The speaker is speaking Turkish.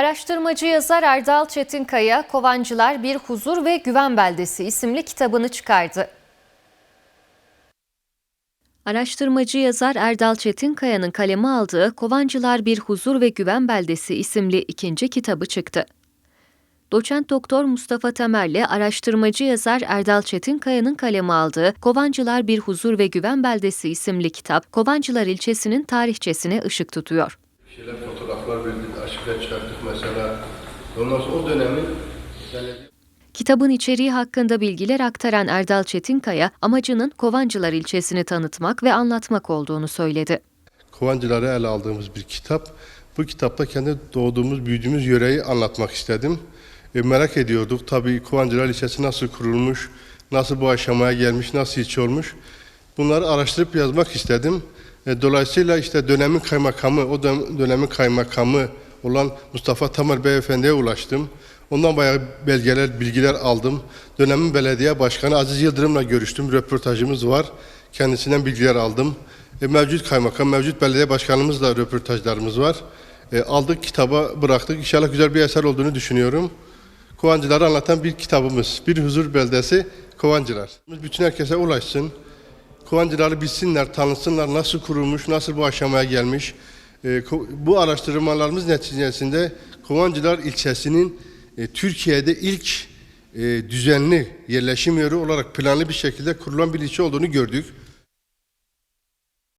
Araştırmacı yazar Erdal Çetinkaya, Kovancılar Bir Huzur ve Güven Beldesi isimli kitabını çıkardı. Araştırmacı yazar Erdal Çetinkaya'nın kaleme aldığı Kovancılar Bir Huzur ve Güven Beldesi isimli ikinci kitabı çıktı. Doçent Doktor Mustafa Temel'le araştırmacı yazar Erdal Çetinkaya'nın kaleme aldığı Kovancılar Bir Huzur ve Güven Beldesi isimli kitap, Kovancılar ilçesinin tarihçesine ışık tutuyor. şeyler fotoğraflar verdik, arşivler çıkarttık mesela. Ondan sonra o dönemin belediye Kitabın içeriği hakkında bilgiler aktaran Erdal Çetinkaya, amacının Kovancılar ilçesini tanıtmak ve anlatmak olduğunu söyledi. Kovancıları ele aldığımız bir kitap. Bu kitapta kendi doğduğumuz, büyüdüğümüz yöreyi anlatmak istedim. E, merak ediyorduk tabii Kovancılar Lisesi nasıl kurulmuş, nasıl bu aşamaya gelmiş, nasıl hiç olmuş. Bunları araştırıp yazmak istedim. E, dolayısıyla işte dönemin kaymakamı, o dön- dönemin kaymakamı olan Mustafa Tamar Beyefendi'ye ulaştım. Ondan bayağı belgeler, bilgiler aldım. Dönemin belediye başkanı Aziz Yıldırım'la görüştüm. Röportajımız var. Kendisinden bilgiler aldım. E, mevcut kaymakam, mevcut belediye başkanımızla röportajlarımız var. E, aldık kitaba bıraktık. İnşallah güzel bir eser olduğunu düşünüyorum. Kovancıları anlatan bir kitabımız. Bir huzur beldesi Kovancılar. Bütün herkese ulaşsın. Kovancıları bilsinler, tanısınlar nasıl kurulmuş, nasıl bu aşamaya gelmiş. E, ko- bu araştırmalarımız neticesinde Kovancılar ilçesinin e, Türkiye'de ilk e, düzenli yerleşim yeri olarak planlı bir şekilde kurulan bir ilçe olduğunu gördük.